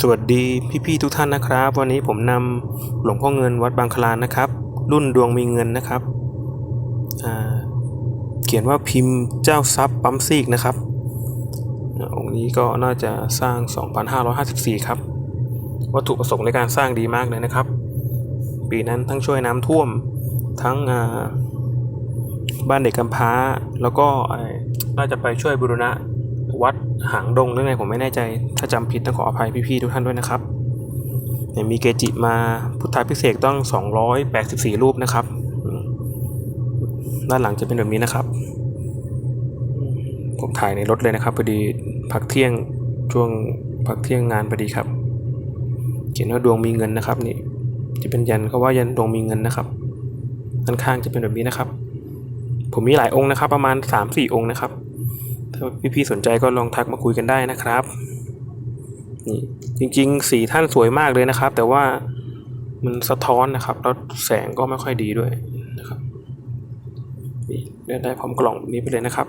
สวัสดีพี่ๆทุกท่านนะครับ วันนี้ผมนำหลวงพ่อเงินวัดบางคลานนะครับ รุ่นดวงมีเงินนะครับเขียนว่าพิมพ์เจ้าทรัพย์ปั๊มซีกนะครับองค์นี้ก็น่าจะสร้าง 2554 ครับ วัตถุประสงค์ในการสร้างดีมากเลยนะครับ ปีนั้นทั้งช่วยน้ำท่วมทั้งบ้านเด็กกำพร้า แล้วก็น่าจะไปช่วยบูรณะ วัดหางดงหรือไงผมไม่แน่ใจ ถ้าจำผิดต้องขออภัยพี่ๆทุกท่านด้วยนะครับเนี่ยมีเกจิมาพุทธาพิเศษต้อง 284 รูปนะครับ ด้านหลังจะเป็นแบบนี้นะครับ ผมถ่ายในรถเลยนะครับพอดีพักเที่ยงช่วงพักเที่ยงงานพอดีครับ เขียนว่าดวงมีเงินนะครับนี่จะเป็นยันเขาว่ายันดวงมีเงินนะครับด้านข้างจะเป็นแบบนี้นะครับ ผมมีหลายองค์นะครับ ประมาณ 3-4 องค์นะครับ ถ้าพี่ๆสนใจก็ลองทักมาคุยกันได้นะครับนี่จริงๆ สีท่านสวยมากเลยนะครับ แต่ว่ามันสะท้อนนะครับ แล้วแสงก็ไม่ค่อยดีด้วยนะครับนี่เลือกได้พร้อมกล่องนี้ไปเลยนะครับ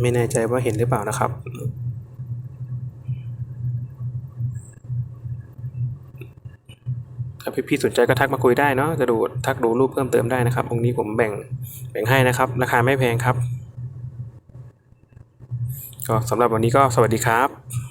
ไม่แน่ใจว่าเห็นหรือเปล่านะครับ ถ้าพี่ๆสนใจก็ทักมาคุยได้เนาะจะดูทักดูรูปเพิ่มเติมได้นะครับองค์นี้ผมแบ่งแบ่งให้นะครับ ราคาไม่แพงครับ ก็สำหรับวันนี้ก็สวัสดีครับ